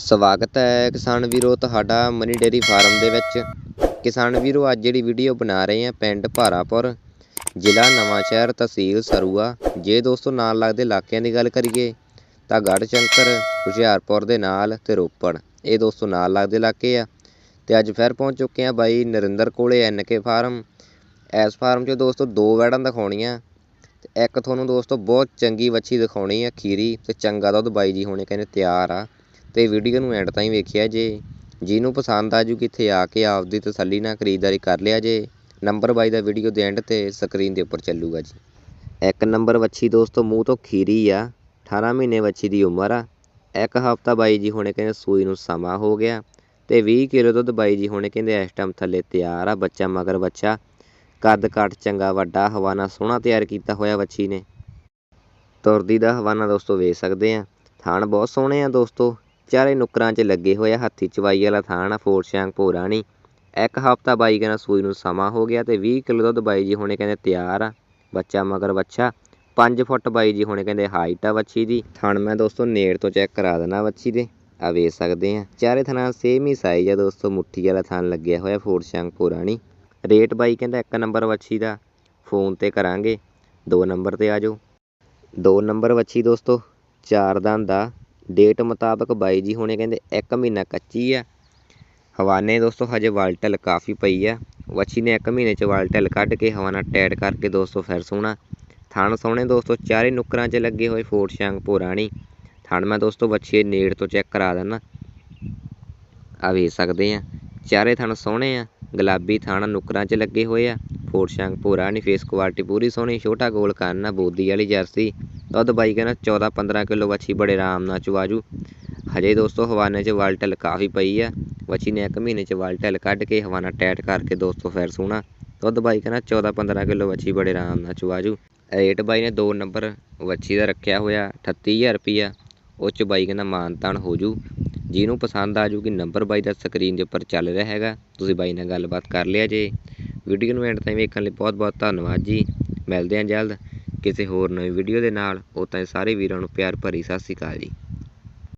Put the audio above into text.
ਸਵਾਗਤ ਹੈ ਕਿਸਾਨ ਵੀਰੋ, ਤੁਹਾਡਾ ਮਨੀ ਡੇਅਰੀ ਫਾਰਮ ਦੇ ਵਿੱਚ। ਕਿਸਾਨ ਵੀਰੋ, ਅੱਜ ਜਿਹੜੀ ਵੀਡੀਓ ਬਣਾ ਰਹੇ ਹਾਂ ਪਿੰਡ ਭਾਰਾਪੁਰ, ਜ਼ਿਲ੍ਹਾ ਨਵਾਂਸ਼ਹਿਰ ਤਹਿਸੀਲ ਸਰੂਆ। ਜੇ ਦੋਸਤੋ ਨਾਲ ਲੱਗਦੇ ਇਲਾਕਿਆਂ ਦੀ ਗੱਲ ਕਰੀਏ, ਤਾਂ ਗੜ੍ਹਸ਼ੰਕਰ ਹੁਸ਼ਿਆਰਪੁਰ ਦੇ ਨਾਲ ਤੇ ਰੋਪੜ। ਇਹ ਦੋਸਤੋ ਨਾਲ ਲੱਗਦੇ ਇਲਾਕੇ ਆ। ਤੇ ਅੱਜ ਫਿਰ ਪਹੁੰਚ ਚੁੱਕੇ ਆ ਬਾਈ ਨਰਿੰਦਰ ਕੋਲੇ ਐਨ ਕੇ ਫਾਰਮ ਇਸ ਫਾਰਮ 'ਚ ਦੋਸਤੋ ਦੋ ਵੈੜਾਂ ਦਿਖਾਉਣੀਆਂ। ਤੇ ਇੱਕ ਤੁਹਾਨੂੰ ਦੋਸਤੋ ਬਹੁਤ ਚੰਗੀ ਵੱਛੀ ਦਿਖਾਉਣੀ ਆ ਖੀਰੀ ਤੇ ਚੰਗਾ ਦੁੱਧ ਬਾਈ ਜੀ ਹੋਣੇ ਕਹਿੰਦੇ ਤਿਆਰ ਆ। ਅਤੇ ਵੀਡੀਓ ਨੂੰ ਐਂਡ ਤਾਈਂ ਵੇਖਿਆ ਜੇ। ਜਿਹਨੂੰ ਪਸੰਦ ਆ ਜੂ ਕਿੱਥੇ ਆ ਕੇ ਆਪਦੀ ਤਸੱਲੀ ਨਾਲ ਖਰੀਦਦਾਰੀ ਕਰ ਲਿਆ ਜੇ। ਨੰਬਰ ਬਾਈ ਦਾ ਵੀਡੀਓ ਦੇ ਐਂਡ ਤੇ ਸਕਰੀਨ ਦੇ ਉੱਪਰ ਚੱਲੂਗਾ ਜੀ। ਇੱਕ ਨੰਬਰ ਵੱਛੀ ਦੋਸਤੋ, ਮੂੰਹ ਤੋਂ ਖੀਰੀ ਆ। 18 ਮਹੀਨੇ ਵੱਛੀ ਦੀ ਉਮਰ ਆ। ਇੱਕ ਹਫਤਾ ਬਾਈ ਜੀ ਹੁਣੇ ਕਹਿੰਦੇ ਸੂਈ ਨੂੰ ਸਮਾਂ ਹੋ ਗਿਆ। ਤੇ 20 ਕਿਲੋ ਦੁੱਧ ਬਾਈ ਜੀ ਹੁਣੇ ਕਹਿੰਦੇ ਇਸ ਟਾਈਮ ਥੱਲੇ ਤਿਆਰ ਆ, ਬੱਚਾ ਮਗਰ ਬੱਚਾ ਕੱਦ ਕਾਠ ਚੰਗਾ, ਵੱਡਾ, ਹਵਾਨਾ ਸੋਹਣਾ ਤਿਆਰ ਕੀਤਾ ਹੋਇਆ ਵੱਛੀ ਨੇ। ਤੁਰਦੀ ਦਾ ਹਵਾਨਾ ਦੋਸਤੋ ਵੇਖ ਸਕਦੇ ਆ। ਥਾਣ ਬਹੁਤ ਸੋਹਣੇ ਆ ਦੋਸਤੋ। ਚਾਰੇ ਨੁੱਕਰਾਂ 'ਚ ਲੱਗੇ ਹੋਏ ਆ, ਹੱਥੀ ਚਵਾਈ ਵਾਲਾ ਥਾਣ ਆ ਫੋਰ ਸ਼ਾਂਗ ਭੋਰਾਣੀ ਇੱਕ ਹਫਤਾ ਬਾਈ ਕਹਿੰਦਾ ਸੂਈ ਨੂੰ ਸਮਾਂ ਹੋ ਗਿਆ ਤੇ 20 ਕਿਲੋ ਦੁੱਧ ਬਾਈ ਜੀ ਹੁਣੇ ਕਹਿੰਦੇ ਤਿਆਰ ਆ, ਬੱਚਾ ਮਗਰ ਬੱਚਾ। 5 ਫੁੱਟ ਬਾਈ ਜੀ ਹੁਣੇ ਕਹਿੰਦੇ ਹਾਈਟ ਆ ਵੱਛੀ ਦੀ। ਥਣ ਮੈਂ ਦੋਸਤੋ ਨੇੜ ਤੋਂ ਚੈੱਕ ਕਰਾ ਦੇਣਾ ਵੱਛੀ ਦੇ, ਆ ਵੇਖ ਸਕਦੇ ਆ। ਚਾਰੇ ਥਣਾ ਸੇਮ ਹੀ ਸਾਈਜ਼ ਆ ਦੋਸਤੋ, ਮੁੱਠੀ ਵਾਲਾ ਥਣ ਲੱਗਿਆ ਹੋਇਆ, ਫੋਰ ਸ਼ਾਂਗ ਭੋਰਾ ਨੀ। ਰੇਟ ਬਾਈ ਕਹਿੰਦਾ ਇੱਕ ਨੰਬਰ ਵੱਛੀ ਦਾ, ਫੋਨ ਤੇ ਕਰਾਂਗੇ। ਦੋ ਨੰਬਰ ਤੇ ਆ ਜਾਓ। ਦੋ ਨੰਬਰ ਵੱਛੀ ਦੋਸਤੋ, ਚਾਰ ਦੰਦ ਦਾ ਡੇਟ ਮੁਤਾਬਕ ਬਾਈ ਜੀ ਹੁਣੇ ਕਹਿੰਦੇ ਇੱਕ ਮਹੀਨਾ ਕੱਚੀ ਆ। ਹਵਾਨੇ ਦੋਸਤੋ, ਹਜੇ ਵਾਲਟਲ ਕਾਫੀ ਪਈ ਆ। ਵੱਛੀ ਨੇ ਇੱਕ ਮਹੀਨੇ ਚ ਵਾਲਟਲ ਕੱਢ ਕੇ ਹਵਾਨਾ ਟੈਟ ਕਰਕੇ ਦੋਸਤੋ ਫਿਰ ਸੋਹਣਾ ਥਣ ਸੋਹਣੇ ਦੋਸਤੋ, ਚਾਰੇ ਨੁਕਰਾਂ 'ਚ ਲੱਗੇ ਹੋਏ ਫੋਰਟ ਸ਼ਾਂਗ ਭੋਰਾਣੀ ਥਣ ਮੈਂ ਦੋਸਤੋ ਵੱਛੀ ਨੇੜ ਤੋਂ ਚੈੱਕ ਕਰਾ ਦਿੰਦਾ ਆ ਵੇਖ ਸਕਦੇ ਆ। ਚਾਰੇ ਥਣ ਸੋਹਣੇ ਆ, ਗੁਲਾਬੀ ਥਣ ਨੁਕਰਾਂ 'ਚ ਲੱਗੇ ਹੋਏ ਆ। ਫੋਰ ਸ਼ਾਂਗ ਭੋਰਾ ਨੀ ਫੇਸ ਕੁਆਲਿਟੀ ਪੂਰੀ ਸੋਹਣੀ, ਛੋਟਾ ਗੋਲ ਕਰਨਾ, ਬੋਦੀ ਵਾਲੀ ਜਰਸੀ। ਦੁੱਧ ਬਾਈ ਕਹਿੰਦਾ 14 15 ਕਿਲੋ ਵੱਛੀ ਬੜੇ ਆਰਾਮ ਨਾਲ ਚਵਾਜੂ ਹਜੇ ਦੋਸਤੋ ਹਵਾਨੇ 'ਚ ਵਾਲਟਲ ਕਾਫੀ ਪਈ ਆ। ਵੱਛੀ ਨੇ ਇੱਕ ਮਹੀਨੇ 'ਚ ਵਾਲਟਲ ਕੱਢ ਕੇ ਹਵਾਨਾ ਟੈਟ ਕਰਕੇ ਦੋਸਤੋ ਫਿਰ ਸੋਹਣਾ ਦੁੱਧ ਬਾਈ ਕਹਿੰਦਾ 14 15 ਕਿਲੋ ਵੱਛੀ ਬੜੇ ਆਰਾਮ ਨਾਲ ਚਵਾਜੂ ਰੇਟ ਬਾਈ ਨੇ ਦੋ ਨੰਬਰ ਵੱਛੀ ਦਾ ਰੱਖਿਆ ਹੋਇਆ 38000 ਰੁਪਿਆ ਉਹ 'ਚ ਬਾਈ ਕਹਿੰਦਾ ਮਾਨ ਤਾਨ ਹੋ ਜੂ। ਜਿਹਨੂੰ ਪਸੰਦ ਆ ਜੂਗੀ ਨੰਬਰ ਬਾਈ ਦਾ ਸਕਰੀਨ ਦੇ ਉੱਪਰ ਚੱਲ ਰਿਹਾ ਹੈਗਾ। ਤੁਸੀਂ ਬਾਈ ਨਾਲ ਗੱਲਬਾਤ ਕਰ ਲਿਆ ਜੇ। ਵੀਡੀਓ ਨੂੰ ਐਂਡ ਤਾਈਂ ਵੇਖਣ ਲਈ ਬਹੁਤ ਬਹੁਤ ਧੰਨਵਾਦ ਜੀ। ਮਿਲਦੇ ਹਾਂ ਜਲਦ। ਕਿਸੇ ਹੋਰ ਨਵੀਂ ਵੀਡੀਓ ਦੇ ਨਾਲ, ਉਹ ਤਾਂ ਸਾਰੇ ਵੀਰਾਂ ਨੂੰ ਪਿਆਰ ਭਰੀ ਸਤਿ ਸ਼੍ਰੀ ਅਕਾਲ ਜੀ।